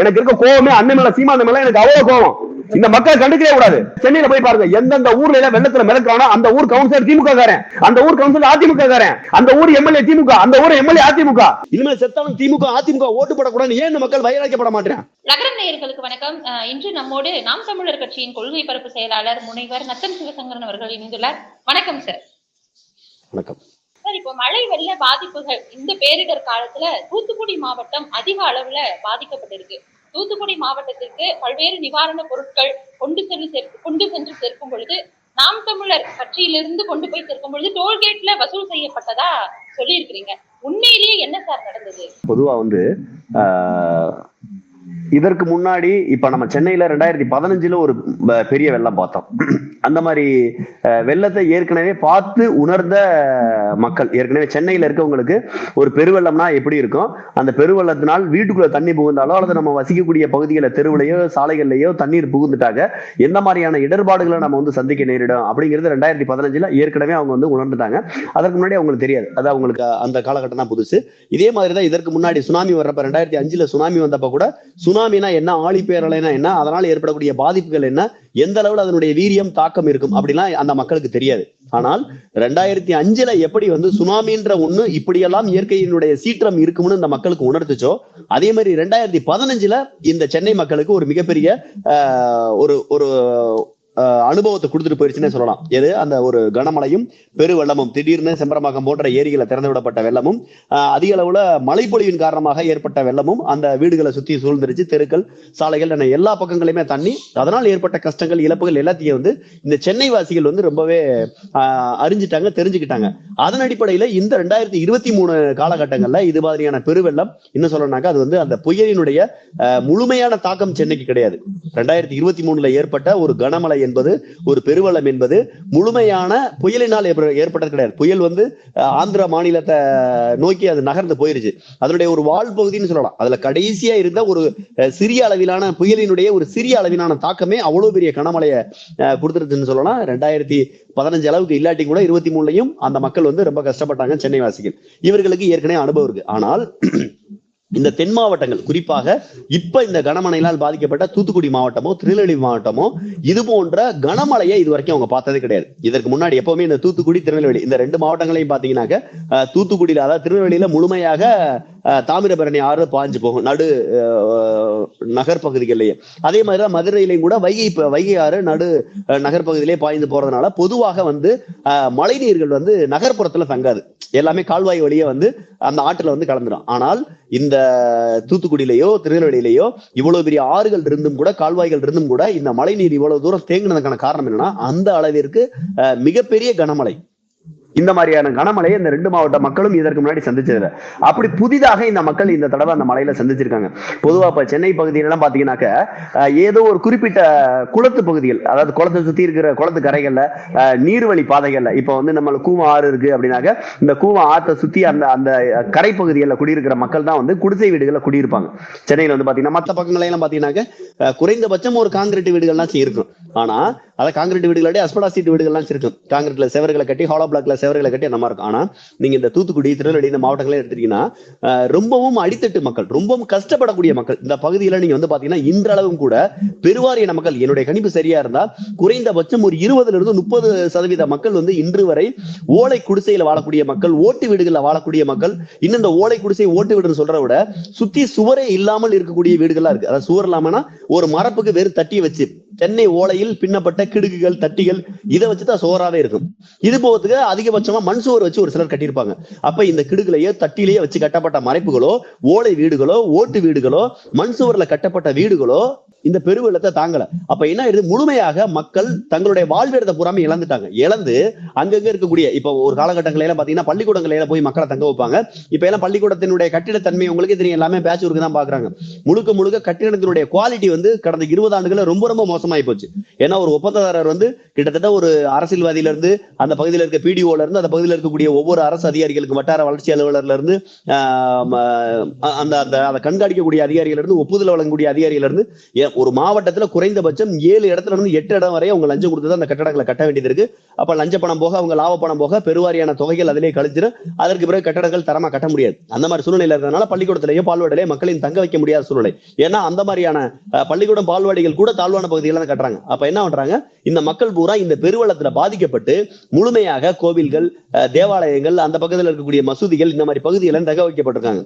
எனக்கு இருக்க கோவமே அண்ணன் மேல சீமாந்த மேல எனக்கு அவ்வளவு கோவம். இந்த மக்கள் கண்டுக்கவே கூடாது. சென்னையில போய் பாருங்க எந்தெந்த ஊர்ல எல்லாம் வெள்ளத்துல மிதக்கிறானோ அந்த ஊர் கவுன்சிலர் திமுக காரன் அந்த ஊர் கவுன்சிலர் அதிமுக காரன் அந்த ஊர் எம்எல்ஏ திமுக அந்த ஊர் எம்எல்ஏ அதிமுக. இனிமேல் செத்தாலும் திமுக அதிமுக ஓட்டு போடக்கூடாது ஏன் மக்கள் வயலாக்கப்பட மாட்டேன் நகரம் நேயர்களுக்கு வணக்கம். இன்று நம்மோடு நாம் தமிழர் கட்சியின் கொள்கை பரப்பு செயலாளர் முனைவர் நத்தன் சிவசங்கரன் அவர்கள் இணைந்துள்ளார். வணக்கம் சார் வணக்கம். சார் இப்போ மழை வெள்ள பாதிப்புகள் இந்த பேரிடர் காலத்துல தூத்துக்குடி மாவட்டம் அதிக அளவுல பாதிக்கப்பட்டிருக்கு. தூத்துக்குடி மாவட்டத்திற்கு பல்வேறு நிவாரண பொருட்கள் கொண்டு சென்று கொண்டு சென்று சேர்க்கும் பொழுது நாம் தமிழர் கட்சியிலிருந்து கொண்டு போய் சேர்க்கும் பொழுது டோல்கேட்ல வசூல் செய்யப்பட்டதா சொல்லியிருக்கிறீங்க. உண்மையிலேயே என்ன சார் நடந்தது? பொதுவா வந்து இதற்கு முன்னாடி இப்ப நம்ம சென்னையில ரெண்டாயிரத்தி பதினஞ்சுல ஒரு பெரிய வெள்ளம் பார்த்தோம். அந்த மாதிரி வெள்ளத்தை ஏற்கனவே பார்த்து உணர்ந்த மக்கள் ஏற்கனவே சென்னையில இருக்கவங்களுக்கு ஒரு பெருவெள்ளம்னா எப்படி இருக்கும்? அந்த பெருவெள்ளத்தினால் வீட்டுக்குள்ள தண்ணி புகுந்தாலோ அல்லது நம்ம வசிக்கக்கூடிய பகுதிகளை தெருவிலையோ சாலைகள்லையோ தண்ணீர் புகுந்துட்டாக எந்த மாதிரியான இடர்பாடுகளை நம்ம வந்து சந்திக்க நேரிடும்? அப்படிங்கிறது ரெண்டாயிரத்தி பதினஞ்சுல ஏற்கனவே அவங்க வந்து உணர்ந்துட்டாங்க. அதற்கு முன்னாடி அவங்களுக்கு தெரியாது. அது அவங்களுக்கு அந்த காலகட்டம் தான் புதுசு. இதே மாதிரி தான் இதற்கு முன்னாடி சுனாமி வர்றப்ப ரெண்டாயிரத்தி அஞ்சுல சுனாமி வந்தப்ப கூட சுனாமி சுனாமினா என்ன ஆழிப்பேரலைனா என்ன அதனால ஏற்படக்கூடிய பாதிப்புகள் என்ன எந்த அளவுல அதனுடைய வீரியம் தாக்கம் இருக்கும் அப்படிலாம் அந்த மக்களுக்கு தெரியாது. ஆனால் ரெண்டாயிரத்தி அஞ்சுல எப்படி வந்து சுனாமின்ற ஒண்ணு இப்படியெல்லாம் இயற்கையினுடைய சீற்றம் இருக்கும்னு இந்த மக்களுக்கு உணர்த்துச்சோ அதே மாதிரி ரெண்டாயிரத்தி பதினஞ்சுல இந்த சென்னை மக்களுக்கு ஒரு மிகப்பெரிய ஒரு ஒரு அனுபவத்தை கொடுத்துட்டு போயிருச்சுன்னே சொல்லலாம். எது? அந்த ஒரு கனமழையும் பெருவெள்ளமும். திடீர்னு செம்பரமாக்கம் போன்ற ஏரிகளை திறந்து விடப்பட்ட வெள்ளமும் அதிக அளவுல மழைப்பொழிவின் காரணமாக ஏற்பட்ட வெள்ளமும் அந்த வீடுகளை சுத்தி சூழ்ந்துருச்சு. தெருக்கள் சாலைகள் என எல்லா பக்கங்களையுமே தண்ணி. அதனால் ஏற்பட்ட கஷ்டங்கள் இழப்புகள் எல்லாத்தையும் வந்து இந்த சென்னை வாசிகள் வந்து ரொம்பவே அறிஞ்சிட்டாங்க தெரிஞ்சுக்கிட்டாங்க. அதன் அடிப்படையில இந்த ரெண்டாயிரத்தி இருபத்தி மூணு காலகட்டங்கள்ல இது மாதிரியான பெருவெள்ளம் இன்னும் சொல்லணும்னாக்கா அது வந்து அந்த புயலினுடைய முழுமையான தாக்கம் சென்னைக்கு கிடையாது. ரெண்டாயிரத்தி இருபத்தி மூணுல ஏற்பட்ட ஒரு கனமழை என்பது ஒரு பெருவெள்ளம் என்பது முழுமையான புயலினால் ஏற்பட்டது கிடையாது. புயல் வந்து ஆந்திர மாநிலத்தை நோக்கி அது நகர்ந்து போயிருச்சு. அதனுடைய ஒரு வால் பகுதின்னு சொல்லலாம். அதுல கடைசியா இருந்த ஒரு சிறிய அளவிலான புயலினுடைய ஒரு சிறிய அளவிலான தாக்கமே அவ்வளவு பெரிய கனமழையை கொடுத்துருச்சுன்னு சொல்லலாம். ரெண்டாயிரத்தி பதினஞ்சு அளவுக்கு இல்லாட்டி கூட இருபத்தி மூணுலையும் அந்த மக்கள் வந்து ரொம்ப கஷ்டப்பட்டாங்க சென்னை வாசிகள் இவர்களுக்கு ஏற்கனவே அனுபவம் இருக்கு. ஆனால் இந்த தென் மாவட்டங்கள் குறிப்பாக இப்ப இந்த கனமழையினால் பாதிக்கப்பட்ட தூத்துக்குடி மாவட்டமோ திருநெல்வேலி மாவட்டமோ இது போன்ற கனமழையை இது வரைக்கும் அவங்க பார்த்தது கிடையாது. இதற்கு முன்னாடி எப்பவுமே இந்த தூத்துக்குடி திருநெல்வேலி இந்த ரெண்டு மாவட்டங்களையும் பாத்தீங்கன்னாக்க தூத்துக்குடியில அதாவது திருநெல்வேலியில முழுமையாக தாமிரபரணி ஆறு பாஞ்சு போகும். நடு நகர்பகுதிகள்லயே. நகர் அதே மாதிரிதான் மதுரையிலையும் கூட வைகை வைகை ஆறு நடு நகர்பகுதியிலே நகர் பாய்ந்து போறதுனால பொதுவாக வந்து மழைநீர்கள் மழை நீர்கள் வந்து நகர்ப்புறத்துல தங்காது. எல்லாமே கால்வாய் வழியே வந்து அந்த ஆற்றுல வந்து கலந்துடும் ஆனால் இந்த தூத்துக்குடியிலேயோ திருநெல்வேலியிலேயோ இவ்வளவு பெரிய ஆறுகள் இருந்தும் கூட கால்வாய்கள் இருந்தும் கூட இந்த மழை நீர் இவ்வளவு தூரம் தேங்கினதுக்கான காரணம் என்னன்னா அந்த அளவிற்கு மிகப்பெரிய கனமழை. இந்த மாதிரியான கனமழையை இந்த ரெண்டு மாவட்ட மக்களும் இதற்கு முன்னாடி சந்திச்சதுல அப்படி புதிதாக இந்த மக்கள் இந்த தடவை அந்த மலையில சந்திச்சிருக்காங்க. பொதுவா இப்ப சென்னை பகுதியிலலாம் பாத்தீங்கன்னாக்க ஏதோ ஒரு குறிப்பிட்ட குளத்து பகுதிகள் அதாவது குளத்தை சுத்தி இருக்கிற குளத்து கரைகள்ல அஹ், நீர்வழி பாதைகள்ல இப்ப வந்து நம்ம கூவம் ஆறு இருக்கு அப்படின்னாக்க இந்த கூவம் ஆத்தை சுத்தி அந்த அந்த கரை பகுதிகளில் குடியிருக்கிற மக்கள் தான் வந்து குடிசை வீடுகளில் குடியிருப்பாங்க. சென்னையில வந்து பாத்தீங்கன்னா மற்ற பக்கங்களை எல்லாம் பாத்தீங்கன்னாக்க குறைந்தபட்சம் ஒரு காங்கிரீட் வீடுகள்லாம் இருக்கும் ஆனா அதாவது காங்கிரீட் வீடுகளோட அஸ்படா சீட் வீடுகள்லாம் இருக்கும் காங்கிரீட்ல செவர்களை கட்டி ஹாலோ பிளாக்ல செவர்களை கட்டி நம்ம இருக்கும். ஆனா நீங்க இந்த தூத்துக்குடி திருநெல்வேலி இந்த மாவட்டங்களே எடுத்துட்டீங்கன்னா ரொம்பவும் அடித்தட்டு மக்கள் ரொம்பவும் கஷ்டப்படக்கூடிய மக்கள். இந்த பகுதியில நீங்க வந்து பாத்தீங்கன்னா இன்றளவும் கூட பெருவாரியான மக்கள் என்னுடைய கணிப்பு சரியா இருந்தா குறைந்தபட்சம் ஒரு இருபதுல இருந்து முப்பது சதவீத மக்கள் வந்து இன்று வரை ஓலை குடிசையில வாழக்கூடிய மக்கள் ஓட்டு வீடுகள்ல வாழக்கூடிய மக்கள். இன்னும் இந்த ஓலை குடிசை ஓட்டு வீடுன்னு சொல்ற விட சுத்தி சுவரே இல்லாமல் இருக்கக்கூடிய வீடுகள்லாம் இருக்கு. அதாவது சுவர் இல்லாமனா ஒரு மரப்புக்கு வெறும் தட்டி வச்சு தென்னை ஓலையில் பின்னப்பட்ட கிடுகுகள் தட்டிகள் இதை வச்சுதான் சோறாவே இருக்கும். இது போகிறதுக்கு அதிகபட்சமா மண் சுவர் வச்சு ஒரு சிலர் கட்டியிருப்பாங்க. அப்ப இந்த கிடுகுலையோ தட்டிலேயே வச்சு கட்டப்பட்ட மறைப்புகளோ ஓலை வீடுகளோ ஓட்டு வீடுகளோ மண் சுவர்ல கட்டப்பட்ட வீடுகளோ இந்த பெருவெள்ளத்தை தாங்கல. அப்ப என்ன ஆயிடுது? முழுமையாக மக்கள் தங்களுடைய வாழ்விடத்தை பூராம இழந்துட்டாங்க. இழந்து அங்கங்க இருக்கக்கூடிய இப்ப ஒரு காலகட்டங்கள் எல்லாம் பாத்தீங்கன்னா பள்ளிக்கூடங்களில போய் மக்களை தங்க வைப்பாங்க. இப்ப எல்லாம் பள்ளிக்கூடத்தினுடைய கட்டிடத்தன்மை உங்களுக்கே தெரியும். எல்லாமே பேட்ச் ஒர்க்கு தான் பாக்குறாங்க. முழுக்க முழுக்க கட்டிடத்தினுடைய குவாலிட்டி வந்து கடந்த இருபது ஆண்டுகள ரொம்ப ரொம்ப மோசமாயி போச்சு. ஏன்னா ஒரு ஒப்பந்ததாரர் வந்து கிட்டத்தட்ட ஒரு அரசியல்வாதியில இருந்து அந்த பகுதியில் இருக்க பிடிஓல இருந்து அந்த பகுதியில் இருக்கக்கூடிய ஒவ்வொரு அரசு அதிகாரிகளுக்கு வட்டார வளர்ச்சி அலுவலர்ல இருந்து ம- அந்த அந்த அதை கண்காணிக்கக்கூடிய அதிகாரிகள் இருந்து ஒப்புதல் வழங்கக்கூடிய அதிகாரிகள் இருந்து ஒரு மாவட்டத்துல குறைந்தபட்சம் ஏழு இடத்துல இருந்து எட்டு இடம் வரை அவங்க லஞ்சம் கொடுத்து அந்த கட்டடங்களை கட்ட வேண்டியது இருக்கு. அப்ப லஞ்ச பணம் போக அவங்க லாப பணம் போக பெருவாரியான தொகைகள் அதிலேயே கழிச்சிடும் அதற்கு பிறகு கட்டடங்கள் தரமா கட்ட முடியாது. அந்த மாதிரி சூழ்நிலை இருக்கிறதுனால பள்ளிக்கூடத்திலேயோ பால்வாடிலேயே மக்களின் தங்க வைக்க முடியாத சூழ்நிலை. ஏன்னா அந்த மாதிரியான பள்ளிக்கூடம் பால்வாடிகள் கூட தாழ்வான பகுதியில தான் கட்டுறாங்க. அப்ப என்ன பண்றாங்க? இந்த மக்கள் பூரா இந்த பெருவளத்துல பாதிக்கப்பட்டு முழுமையாக கோவில்கள் தேவாலயங்கள் அந்த பக்கத்தில் இருக்கக்கூடிய மசூதிகள் இந்த மாதிரி பகுதிகள் தக வைக்கப்பட்டிருக்காங்க.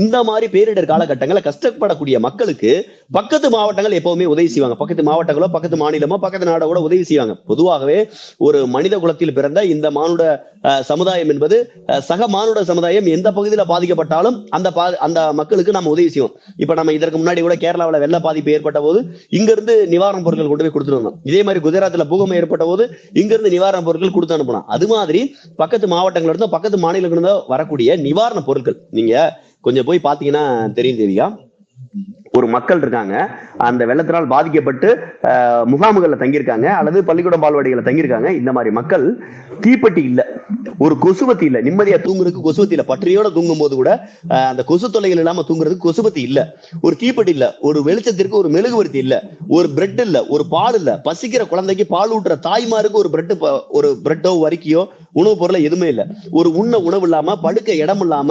இந்த மாதிரி பேரிடர் காலகட்டங்களை கஷ்டப்படக்கூடிய மக்களுக்கு பக்கத்து மாவட்டங்கள் எப்பவுமே உதவி செய்வாங்க. பக்கத்து மாவட்டங்களோ பக்கத்து மாநிலமோ பக்கத்து நாடோ கூட உதவி செய்வாங்க. பொதுவாகவே ஒரு மனித குலத்தில் பிறந்த இந்த மானுட அஹ், சமுதாயம் என்பது சக மானுட சமுதாயம் எந்த பகுதியில பாதிக்கப்பட்டாலும் அந்த பா- அந்த மக்களுக்கு நம்ம உதவி செய்வோம். இப்ப நம்ம இதற்கு முன்னாடி கூட கேரளாவுல வெள்ள பாதிப்பு ஏற்பட்ட போது இங்கிருந்து நிவாரண பொருட்கள் கொண்டு போய் கொடுத்துட்டு வந்தோம். இதே மாதிரி குஜராத்ல பூகம்பம் ஏற்பட்ட போது இங்கிருந்து நிவாரண பொருட்கள் கொடுத்து அனுப்பலாம் அது மாதிரி பக்கத்து மாவட்டங்கள்ல இருந்தோ பக்கத்து மாநிலங்கள்ல இருந்தோ வரக்கூடிய நிவாரண பொருட்கள் நீங்க கொஞ்சம் போய் பாத்தீங்கன்னா தெரியும் தெரியா ஒரு மக்கள் இருக்காங்க. அந்த வெள்ளத்தினால் பாதிக்கப்பட்டு முகாம்களில் தங்கியிருக்காங்க அல்லது பள்ளிக்கூடம் பால்வாடிகளில் தங்கியிருக்காங்க. இந்த மாதிரி மக்கள் தீப்பெட்டி இல்ல. ஒரு கொசுவத்தி இல்ல. நிம்மதியா தூங்குறதுக்கு கொசுபத்தி இல்லை. பற்றியோட தூங்கும் போது கூட அந்த கொசு தொல்லைகள் இல்லாம தூங்குறதுக்கு கொசுபத்தி இல்ல. ஒரு தீப்பெட்டி இல்ல. ஒரு வெளிச்சத்திற்கு ஒரு மெழுகுவர்த்தி இல்ல. ஒரு பிரெட் இல்ல. ஒரு பால் இல்ல. பசிக்கிற குழந்தைக்கு பால் ஊட்டுற தாய்மாருக்கு ஒரு பிரெட் ஒரு பிரெட்டோ வரிக்கையோ உணவுப் பொருள் எதுவுமே இல்ல. ஒரு உண்ண உணவு இல்லாம படுக்க இடம் இல்லாம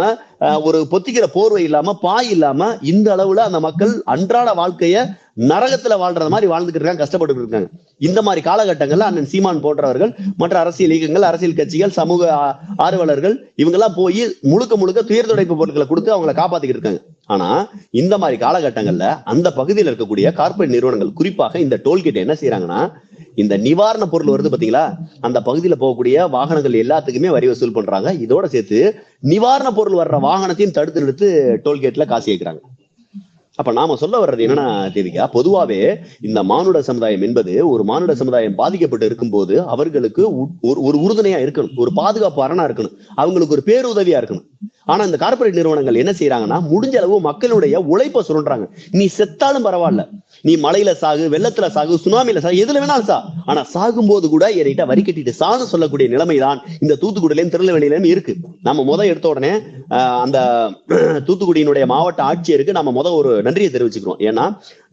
ஒரு பொத்திக்கிற போர்வை இல்லாம பாய் இல்லாம இந்த அளவுல அந்த மக்கள் அன்றாட வாழ்க்கைய நரகத்துல வாழ்ற மாதிரி வாழ்ந்துட்டு இருக்காங்க கஷ்டப்பட்டு இருக்காங்க. இந்த மாதிரி காலகட்டங்கள்ல அண்ணன் சீமான் போன்றவர்கள் மற்ற அரசியல் இயக்கங்கள் அரசியல் கட்சிகள் சமூக ஆர்வலர்கள் இவங்க எல்லாம் போய் முழுக்க முழுக்க துயர் துடைப்பு பொருட்களை கொடுத்து அவங்களை காப்பாத்திக்கிட்டு இருக்காங்க. ஆனா இந்த மாதிரி காலகட்டங்கள்ல அந்த பகுதியில் இருக்கக்கூடிய கார்ப்பரேட் நிறுவனங்கள் குறிப்பாக இந்த டோல்கேட் என்ன செய்யறாங்கன்னா இந்த நிவாரண பொருள் வருது பாத்தீங்களா? அந்த பகுதியில போகக்கூடிய வாகனங்கள் எல்லாத்துக்குமே வரி வசூல் பண்றாங்க. இதோட சேர்த்து நிவாரண பொருள் வர்ற வாகனத்தையும் தடுத்து நிறுத்து டோல்கேட்ல காசு கேட்கறாங்க அப்ப நாம சொல்ல வர்றது என்னன்னா தேவிகா பொதுவாவே இந்த மானுட சமுதாயம் என்பது ஒரு மானுட சமுதாயம் பாதிக்கப்பட்டு இருக்கும்போது அவர்களுக்கு ஒரு உறுதுணையா இருக்கணும். ஒரு பாதுகாப்பு அரணா இருக்கணும். அவங்களுக்கு ஒரு பேருதவியா இருக்கணும். ஆனா இந்த கார்பரேட் நிறுவனங்கள் என்ன செய்யறாங்கன்னா முடிஞ்ச அளவு மக்களுடைய உழைப்பை சுரண்டுறாங்க. நீ செத்தாலும் பரவாயில்ல. நீ மலையில சாகு வெள்ளத்துல சாகு சுனாமியில சாகு எதுல வேணாலும் சா. ஆனா சாகும்போது கூட என்கிட்ட வரி கட்டிட்டு சான்னு சொல்லக்கூடிய நிலைமைதான் இந்த தூத்துக்குடியிலும் திருநெல்வேலியிலும் இருக்கு. நம்ம முத எடுத்த உடனே அந்த தூத்துக்குடியினுடைய மாவட்ட ஆட்சியருக்கு நம்ம முத ஒரு நன்றியை தெரிவிச்சுக்கிறோம். ஏன்னா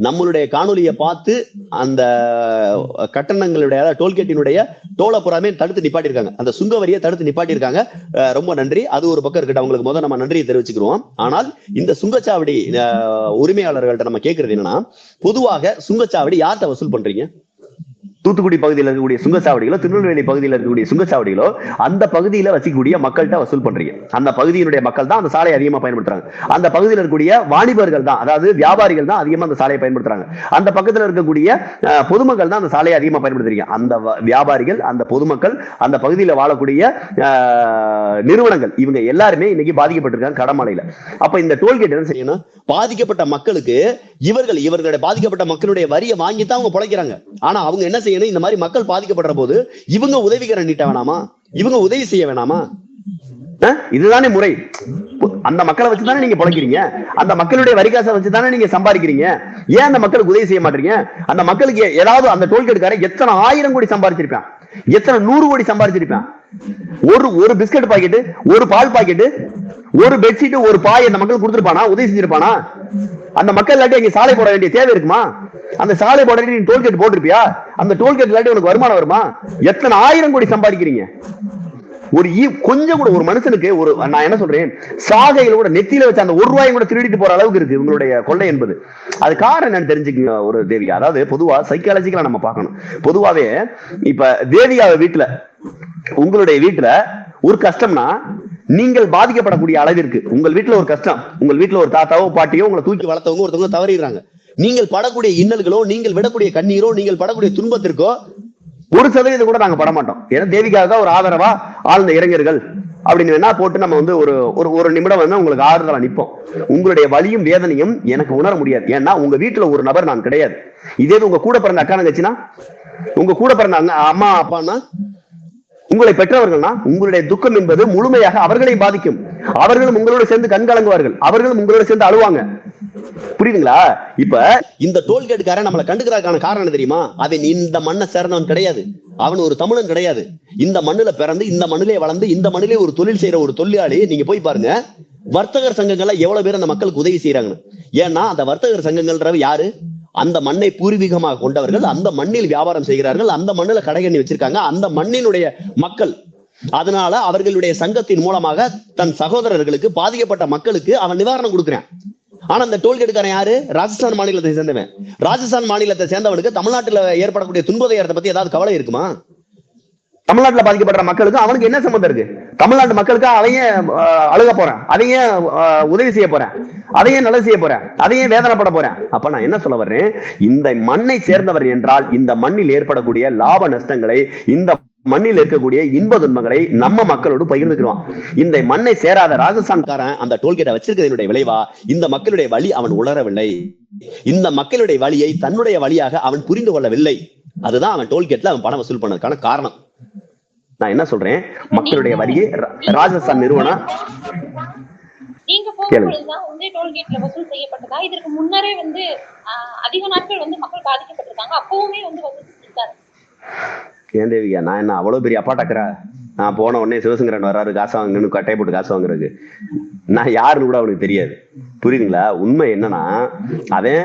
நம்மளுடைய காணொலியை பார்த்து அந்த கட்டணங்களுடைய டோல்கேட்டினுடைய டோலை புறாமே தடுத்து நிப்பாட்டியிருக்காங்க. அந்த சுங்க வரியை தடுத்து நிப்பாட்டியிருக்காங்க. ரொம்ப நன்றி. அது ஒரு பக்கம் இருக்கட்டும். அவங்களுக்கு முதல் நம்ம நன்றியை தெரிவிச்சுக்கிறோம் ஆனால் இந்த சுங்கச்சாவடி உரிமையாளர்கள்ட்ட நம்ம கேட்கறது என்னன்னா பொதுவாக சுங்கச்சாவடி யார்கிட்ட வசூல் பண்றீங்க? தூத்துக்குடி பகுதியில் இருக்கக்கூடிய சுங்கச்சாவடிகளோ திருநெல்வேலி பகுதியில் இருக்கக்கூடிய சுங்கச்சாவடிகளோ அந்த பகுதியில் வசிக்கக்கூடிய மக்கள்கிட்ட வசூல் பண்றீங்க. அந்த பகுதியினுடைய மக்கள் தான் அந்த சாலையை அதிகமாக பயன்படுத்துறாங்க. அந்த பகுதியில் இருக்கக்கூடிய வாணிபர்கள் தான் அதாவது வியாபாரிகள் தான் அதிகமாக அந்த சாலையை பயன்படுத்துறாங்க. அந்த பக்கத்தில் இருக்கக்கூடிய பொதுமக்கள் தான் அந்த சாலையை அதிகமாக பயன்படுத்துறீங்க. அந்த வியாபாரிகள் அந்த பொதுமக்கள் அந்த பகுதியில் வாழக்கூடிய நிறுவனங்கள் இவங்க எல்லாருமே இன்னைக்கு பாதிக்கப்பட்டிருக்காங்க கடமலையில. அப்ப இந்த டோல்கேட் என்ன செய்யணும் பாதிக்கப்பட்ட மக்களுக்கு இவர்கள் இவர்களுடைய பாதிக்கப்பட்ட மக்களுடைய வரியை வாங்கி தான் அவங்க பிழைக்கிறாங்க. ஆனா அவங்க என்ன செய்யணும். இந்த மாதிரி மக்கள் பாதிக்கப்படுற போது இவங்க உதவிகரம் நீட்ட வேணாமா? இவங்க உதவி செய்ய வேணாமா? இதுதானே முறை. அந்த மக்களை வச்சு தானே நீங்க பிழைக்கிறீங்க? அந்த மக்களுடைய வரிகாசை வச்சு தானே நீங்க சம்பாதிக்கிறீங்க? ஏன் அந்த மக்களுக்கு உதவி செய்ய மாட்டீங்க? அந்த மக்களுக்கு ஏதாவது அந்த டோல்கேட்டுக்காரன் எத்தனை ஆயிரம் கோடி சம்பாதிச்சிருப்பான்? எத்தனை நூறு கோடி சம்பாதிச்சிருப்பான்? ஒரு ஒரு பிஸ்கட் பாக்கெட்டு ஒரு பால் பாக்கெட்டு ஒரு பெட்ஷீட் ஒரு பாய் அந்த மக்கள் கொடுத்துருப்பானா? உதவி செஞ்சிருப்பானா? அந்த மக்கள் இல்லாட்டி அங்கே சாலை போட வேண்டிய தேவை இருக்குமா? அந்த சாலை போட வேண்டிய டோல்கேட் போட்டிருப்பியா? அந்த டோல்கேட் இல்லாட்டி உனக்கு வருமானம் வருமா? எத்தனை ஆயிரம் கோடி சம்பாதிக்கிறீங்க? ஒரு ஈ- கொஞ்சம் கூட ஒரு மனுஷனுக்கு ஒரு நான் என்ன சொல்றேன்? சாகையில கூட நெத்தியில வச்ச அந்த ஒரு ரூபாயும் கூட திருடிட்டு போற அளவுக்கு இருக்கு உங்களுடைய கொள்ளை என்பது. அது காரணம் என்னன்னு தெரிஞ்சுக்கங்க ஒரு தேவிகா. அதாவது பொதுவா சைக்காலஜிக்கலா நம்ம பார்க்கணும். பொதுவாவே இப்ப தேவிகா வீட்டுல உங்களுடைய வீட்டுல ஒரு கஷ்டம்னா நீங்கள் பாதிக்கப்படக்கூடிய அளவிற்கு உங்கள் வீட்டுல ஒரு கஷ்டம் உங்கள் வீட்டுல ஒரு தாத்தாவோ பாட்டியோ உங்களை தூக்கி வளர்த்தவங்க ஒருத்தவங்க தவறிடுறாங்க. நீங்கள் படக்கூடிய இன்னல்களோ நீங்கள் விடக்கூடிய கண்ணீரோ நீங்கள் படக்கூடிய துன்பத்திற்கோ ஒரு சதவீதம் கூட நாங்க பட மாட்டோம் ஏன்னா தேவிக்காக ஒரு ஆதரவா ஆழ்ந்த இளைஞர்கள் அப்படின்னு வேணா போட்டு நம்ம வந்து ஒரு ஒரு ஒரு நிமிடம் வந்து உங்களுக்கு ஆறுதலா நிப்போம். உங்களுடைய வலியும் வேதனையும் எனக்கு உணர முடியாது. ஏன்னா உங்க வீட்டுல ஒரு நபர் நான் கிடையாது. இதே உங்க கூட பிறந்த அக்கா தங்கச்சினா? உங்க கூட பிறந்த அண்ணா- அம்மா அப்பான்னா உங்களை பெற்றவர்கள்னா உங்களுடைய துக்கம் என்பது முழுமையாக அவர்களை பாதிக்கும். அவர்களும் உங்களோட சேர்ந்து கண்கலங்குவார்கள் அவர்களும் உங்களோட சேர்ந்து அழுவாங்க. புரியுதுங்களா? இப்ப இந்த டோல்கேட்டுக்காரன் நம்மளை கண்டுக்கிறதுக்கான காரணம் தெரியுமா? அவன் இந்த மண்ணை சேர்ந்தவன் கிடையாது. அவன் ஒரு தமிழன் கிடையாது. இந்த மண்ணுல பிறந்து இந்த மண்ணிலே வளர்ந்து இந்த மண்ணிலே ஒரு தொழில் செய்யற ஒரு தொழிலாளி நீங்க போய் பாருங்க. வர்த்தகர் சங்கங்கள்ல எவ்வளவு பேர் அந்த மக்களுக்கு உதவி செய்யறாங்க ஏன்னா அந்த வர்த்தகர் சங்கங்கள்ன்றவ யாரு? அந்த மண்ணை பூர்வீகமாக கொண்டவர்கள் அந்த மண்ணில் வியாபாரம் செய்கிறார்கள் அந்த மண்ணில் கடைகண்ணி வச்சிருக்காங்க அந்த மண்ணினுடைய மக்கள். அதனால அவர்களுடைய சங்கத்தின் மூலமாக தன் சகோதரர்களுக்கு பாதிக்கப்பட்ட மக்களுக்கு அவன் நிவாரணம் கொடுக்குறான். ஆனா அந்த டோல்கேட்டுக்காரன் யாரு? ராஜஸ்தான் மாநிலத்தை சேர்ந்தவன். ராஜஸ்தான் மாநிலத்தை சேர்ந்தவனுக்கு தமிழ்நாட்டுல ஏற்படக்கூடிய துன்பதையத்தை பத்தி ஏதாவது கவலை இருக்குமா? தமிழ்நாட்டுல பாதிக்கப்படுற மக்களுக்கு அவனுக்கு என்ன சம்மந்தம் இருக்கு? தமிழ்நாட்டு மக்களுக்கு அதையே அழுக போறேன். அதையே உதவி செய்ய போறேன். அதையே நல்லது செய்ய போறேன். அதையே வேதனைப்பட போறேன். அப்ப நான் என்ன சொல்ல வர்றேன்? இந்த மண்ணை சேர்ந்தவர் என்றால் இந்த மண்ணில் ஏற்படக்கூடிய லாப நஷ்டங்களை இந்த மண்ணில் இருக்கக்கூடிய இன்ப துன்பங்களை நம்ம மக்களோடு பகிர்ந்துக்கிறோம் இந்த மண்ணை சேராத ராஜஸ்தான்காரன் அந்த டோல்கேட்டை வச்சிருக்கிறதனுடைய விளைவா இந்த மக்களுடைய வழி அவன் உணரவில்லை. இந்த மக்களுடைய வழியை தன்னுடைய வழியாக அவன் புரிந்து கொள்ளவில்லை. அதுதான் அவன் டோல்கேட்ல அவன் பணம் வசூல் பண்ணதுக்கான காரணம். நான் என்ன சொல்றேன்? மக்களுடைய வரியை ராஜஸ்தான் நிறுவனம் நீங்க போகும்பொழுதுதான் வந்து டோல்கேட்ல வசூல் செய்யப்பட்டதா? இதற்கு முன்னரே வந்து ஆஹ், அதிக நாட்கள் வந்து மக்கள் பாதிக்கப்பட்டிருக்காங்க. அப்பவுமே வந்து வசூல் செஞ்சிருக்காரு ஏன் தேவியா நான் என்ன அவ்வளவு பெரிய அப்பாட்டாக்குறா நான் போன உடனே சிவசங்கரன் வர்றாரு காசு வாங்கன்னு கட்டையை போட்டு காசு வாங்குறதுக்கு. நான் யாருன்னு கூட அவனுக்கு தெரியாது. புரியுதுங்களா? உண்மை என்னன்னா அவன்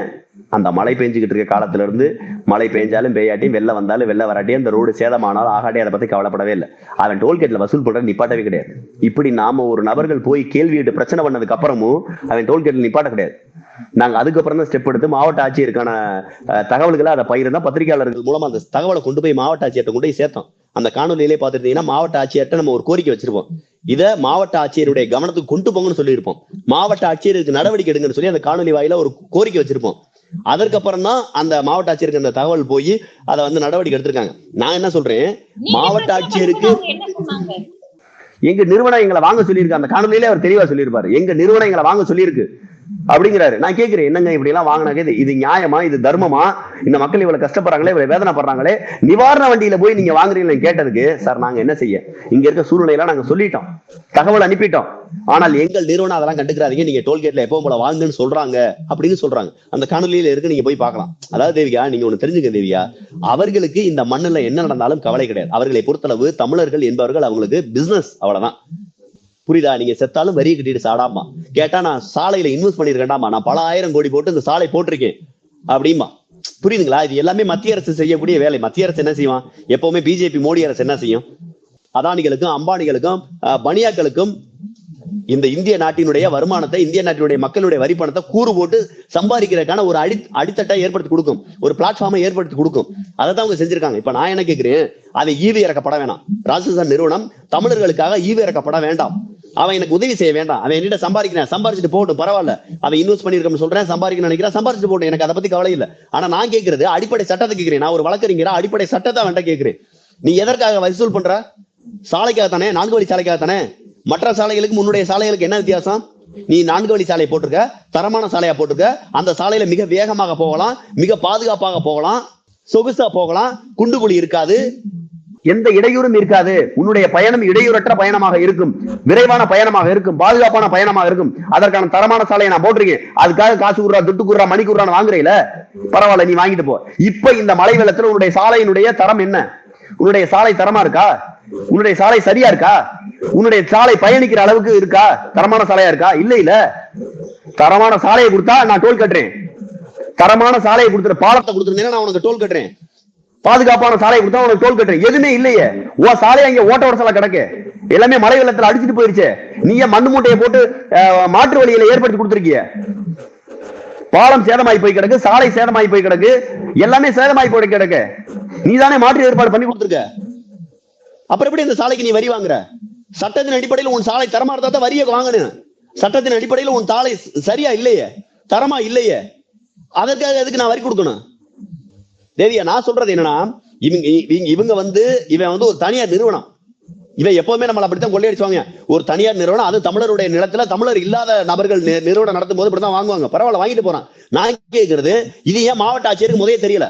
அந்த மழை பெஞ்சுக்கிட்டு இருக்க காலத்துல இருந்து மழை பெஞ்சாலும் பெய்யாட்டியும் வெள்ளம் வந்தாலும் வெள்ளம் வராட்டியும் அந்த ரோடு சேதமானாலும் ஆகாட்டி அதை பத்தி கவலைப்படவே இல்லை. அவன் டோல்கேட்ல வசூல் பண்ற நிப்பாட்டவே கிடையாது. இப்படி நாம ஒரு நபர்கள் போய் கேள்வியிட்டு பிரச்சனை பண்ணதுக்கு அப்புறமும் அவன் டோல்கேட்ல நிப்பாட்ட கிடையாது. நாங்க அதுக்கப்புறம் தான் ஸ்டெப் எடுத்து மாவட்ட ஆட்சியருக்கான தகவல்களை அதை பகிர்ந்தா பத்திரிகையாளர்கள் மூலமா அந்த தகவலை கொண்டு போய் மாவட்ட ஆட்சியர்கிட்ட கொண்டு போய் சேர்த்தோம். அந்த காணொலியிலே பார்த்துருந்தீங்கன்னா மாவட்ட ஆட்சியர்கிட்ட நம்ம ஒரு கோரிக்கை வச்சிருப்போம். இத மாவட்ட ஆட்சியருடைய கவனத்துக்கு கொண்டு போங்கன்னு சொல்லியிருப்போம். மாவட்ட ஆட்சியருக்கு நடவடிக்கை எடுங்கன்னு சொல்லி அந்த காணொலி வாயில ஒரு கோரிக்கை வச்சிருப்போம். அதற்கப்புறம் தான் அந்த மாவட்ட ஆட்சியருக்கு அந்த தகவல் போய் அதை வந்து நடவடிக்கை எடுத்திருக்காங்க. நான் என்ன சொல்றேன்? மாவட்ட ஆட்சியருக்கு எங்க நிறுவனம் எங்களை வாங்க சொல்லியிருக்கு. அந்த காணொலியிலே அவர் தெளிவா சொல்லியிருப்பாரு. எங்க நிறுவனம் எங்களை வாங்க சொல்லியிருக்கு. அப்படிங்கிறாரு. நான் கேட்கிறேன் என்னங்க இப்படி எல்லாம் வாங்கினாங்க? இது இது நியாயமா? இது தர்மமா? இந்த மக்கள் இவ்வளவு கஷ்டப்படுறாங்களே இவ்வளவு வேதனை படுறாங்களே நிவாரண வண்டியில போய் நீங்க வாங்குறீங்கன்னு கேட்டதுக்கு சார் நாங்க என்ன செய்ய? இங்க இருக்க சூழ்நிலையெல்லாம் நாங்க சொல்லிட்டோம். தகவல் அனுப்பிட்டோம். ஆனால் எங்கள் நிறுவனம் அதெல்லாம் கண்டுக்கிறாதீங்க. நீங்க டோல்கேட்ல எப்பவும் போல வாங்குன்னு சொல்றாங்க அப்படின்னு சொல்றாங்க. அந்த காணொலியில இருக்கு நீங்க போய் பார்க்கலாம். அதாவது தேவியா நீங்க ஒண்ணு தெரிஞ்சுக்க தேவியா அவர்களுக்கு இந்த மண்ணுல என்ன நடந்தாலும் கவலை கிடையாது. அவர்களை பொறுத்தளவு தமிழர்கள் என்பவர்கள் அவங்களுக்கு பிசினஸ் அவ்வளவுதான். புரியுதா? நீங்க செத்தாலும் வரி கட்டிட்டு சாடாமா கேட்டா நான் சாலையில இன்வெஸ்ட் பண்ணிருக்கேன்டாமா நான் பல ஆயிரம் கோடி போட்டு இந்த சாலை போட்டிருக்கேன். அப்படிமா புரியுதுங்களா? இது எல்லாமே மத்திய அரசு செய்யக்கூடிய வேலை. மத்திய அரசு என்ன செய்வான்? எப்பவுமே பிஜேபி மோடி அரசு என்ன செய்யும்? அதானிகளுக்கும் அம்பானிகளுக்கும் பனியாக்களுக்கும் இந்த இந்திய நாட்டினுடைய வருமானத்தை இந்திய நாட்டினுடைய மக்களுடைய வரி பணத்தை கூறு போட்டு சம்பாதிக்கிறதுக்கான ஒரு அடி அடித்தட்டை ஏற்படுத்தி கொடுக்கும். ஒரு பிளாட்ஃபார்மை ஏற்படுத்தி கொடுக்கும். அதை தான் அவங்க செஞ்சிருக்காங்க. இப்ப நான் என்ன கேட்கிறேன் அதை ஈவி இறக்கப்பட வேணாம். ராஜஸ்தான் நிறுவனம் தமிழர்களுக்காக ஈவி இறக்கப்பட வேண்டாம். அவன் எனக்கு உதவி செய்ய வேண்டாம். அவன் என்னிட்ட சம்பாதிக்கிறேன். சம்பாரிச்சுட்டு போகட்டும் பரவாயில்ல. அவன் இன்வெஸ்ட் பண்ணிருக்கேன்னு சொல்றேன் சம்பாதிக்கணும்னு நினைக்கிறேன். சம்பாரிச்சுட்டு போகட்டும். எனக்கு அதை பத்தி கவலை இல்லை. ஆனா நான் கேட்கறது அடிப்படை சட்டத்தை கேட்கிறேன் நான் ஒரு வழக்கறிஞரா அடிப்படை சட்டத்தை அவன்கிட்ட கேட்கிறேன் நீ எதற்காக வசூல் பண்ற? சாலைக்காக தானே? நான்கு வழி சாலைக்காக தானே? மற்ற சாலைகளுக்கு முன்னுடைய சாலைகளுக்கு என்ன வித்தியாசம்? நீ நான்கு வழி சாலையை போட்டிருக்க தரமான சாலையா போட்டிருக்க அந்த சாலையில மிக வேகமாக போகலாம் மிக பாதுகாப்பாக போகலாம் சொகுசா போகலாம் குண்டு குழி இருக்காது. எந்த இடையூறும் இருக்காது. உன்னுடைய பயணம் இடையூறற்ற பயணமாக இருக்கும். விரைவான பயணமாக இருக்கும். பாதுகாப்பான பயணமாக இருக்கும். அதற்கான தரமான சாலையை நான் போட்டிருக்கேன். அதுக்காக காசு குடுறா துட்டு குடுறா மணி குடுறான்னு வாங்குறீல பரவாயில்ல நீ வாங்கிட்டு போ. இப்ப இந்த மழை வெள்ளத்துல உன்னுடைய சாலையினுடைய தரம் என்ன? உன்னுடைய சாலை தரமா இருக்கா? உன்னுடைய சாலை சரியா இருக்கா? உன்னுடைய சாலை பயணிக்கிற அளவுக்கு இருக்கா? தரமான சாலையா இருக்கா? இல்ல இல்ல. தரமான சாலையை கொடுத்தா நான் டோல் கட்டுறேன். தரமான சாலையை கொடுத்துரு பாலத்தை கொடுத்துருந்தேன்னா நான் உனக்கு டோல் கட்டுறேன். பாதுகாப்பான சாலையை கொடுத்தா உனக்கு டோல் கட்டுறேன். எதுவுமே இல்லையே. உன் சாலையை அங்கே ஓட்ட சாலை கிடக்கு. எல்லாமே மழை வெள்ளத்துல அடிச்சுட்டு போயிருச்சே. நீங்க மண்ணு மூட்டையை போட்டு மாற்று வழியில ஏற்படுத்தி கொடுத்துருக்கிய? பாலம் சேதமாயி போய் கிடக்கு சாலை சேதமாயி போய் கிடக்கு எல்லாமே சேதமாயி போய் கிடக்கு. நீதானே மாற்று ஏற்பாடு பண்ணி கொடுத்துருக்க? அப்புறம் எப்படி இந்த சாலைக்கு நீ வரி வாங்குற? சட்டத்தின் அடிப்படையில் உன் சாலை தரமா இருந்தா தான் வரியை வாங்கணும் சட்டத்தின் அடிப்படையில் உன் சாலை சரியா இல்லையே? தரமா இல்லையே? அதற்காக எதுக்கு நான் வரி கொடுக்கணும்? தேவியா நான் சொல்றது என்னன்னா இவங்க இவங்க இவங்க வந்து இவன் வந்து ஒரு தனியார் நிறுவனம். இவன் எப்பவுமே நம்மளை அப்படித்தான் கொள்ளையடிச்சுவாங்க. ஒரு தனியார் நிறுவனம் அது தமிழருடைய நிலத்துல தமிழர் இல்லாத நபர்கள் நிறுவனம் நடத்தும் போது இப்படிதான் வாங்குவாங்க. பரவாயில்ல வாங்கிட்டு போறான். நான் கேட்கறது இது ஏன் மாவட்ட ஆட்சியருக்கு முதலே தெரியல.